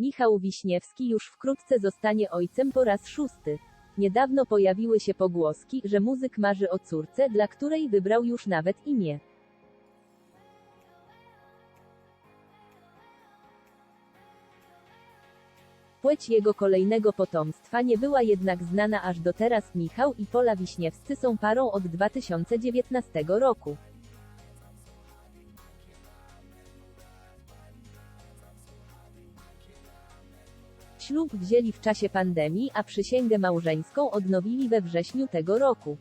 Michał Wiśniewski już wkrótce zostanie ojcem po raz szósty. Niedawno pojawiły się pogłoski, że muzyk marzy o córce, dla której wybrał już nawet imię. Płeć jego kolejnego potomstwa nie była jednak znana aż do teraz. Michał i Pola Wiśniewscy są parą od 2019 roku. Ślub wzięli w czasie pandemii, a przysięgę małżeńską odnowili we wrześniu tego roku.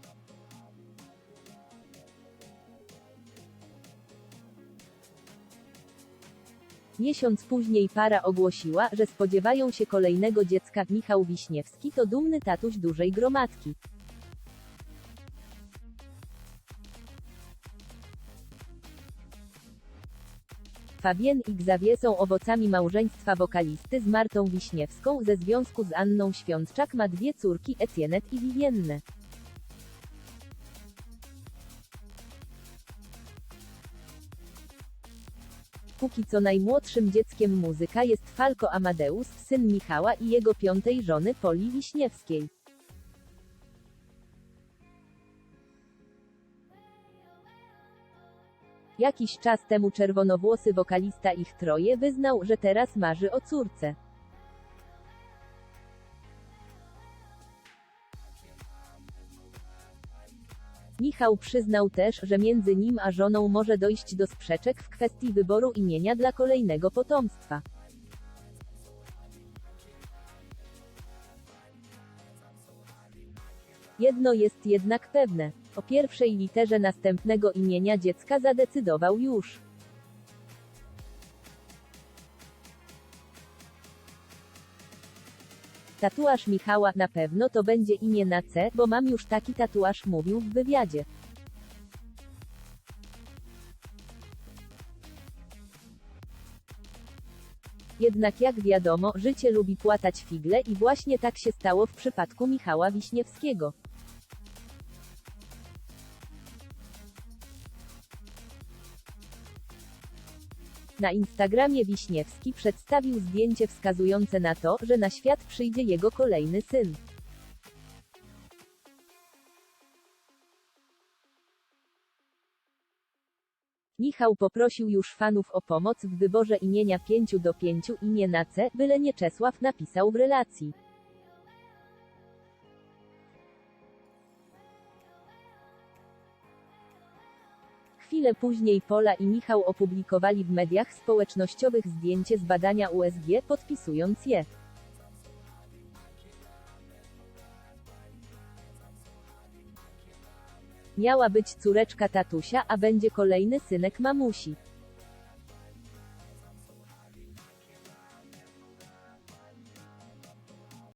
Miesiąc później para ogłosiła, że spodziewają się kolejnego dziecka. Michał Wiśniewski to dumny tatuś dużej gromadki. Fabien i Xavier są owocami małżeństwa wokalisty z Martą Wiśniewską ze związku z Anną Świątczak ma dwie córki Etienne i Vivienne. Póki co najmłodszym dzieckiem muzyka jest Falco Amadeus, syn Michała i jego piątej żony Poli Wiśniewskiej. Jakiś czas temu czerwonowłosy wokalista ich troje wyznał, że teraz marzy o córce. Michał przyznał też, że między nim a żoną może dojść do sprzeczek w kwestii wyboru imienia dla kolejnego potomstwa. Jedno jest jednak pewne. O pierwszej literze następnego imienia dziecka zadecydował już. Tatuaż Michała na pewno to będzie imię na C, bo mam już taki tatuaż mówił w wywiadzie. Jednak jak wiadomo, życie lubi płatać figle i właśnie tak się stało w przypadku Michała Wiśniewskiego. Na Instagramie Wiśniewski przedstawił zdjęcie wskazujące na to, że na świat przyjdzie jego kolejny syn. Michał poprosił już fanów o pomoc w wyborze imienia 5 do 5 imię na C, byle nie Czesław napisał w relacji. Chwilę później Pola i Michał opublikowali w mediach społecznościowych zdjęcie z badania USG, podpisując je. Miała być córeczka tatusia, a będzie kolejny synek mamusi.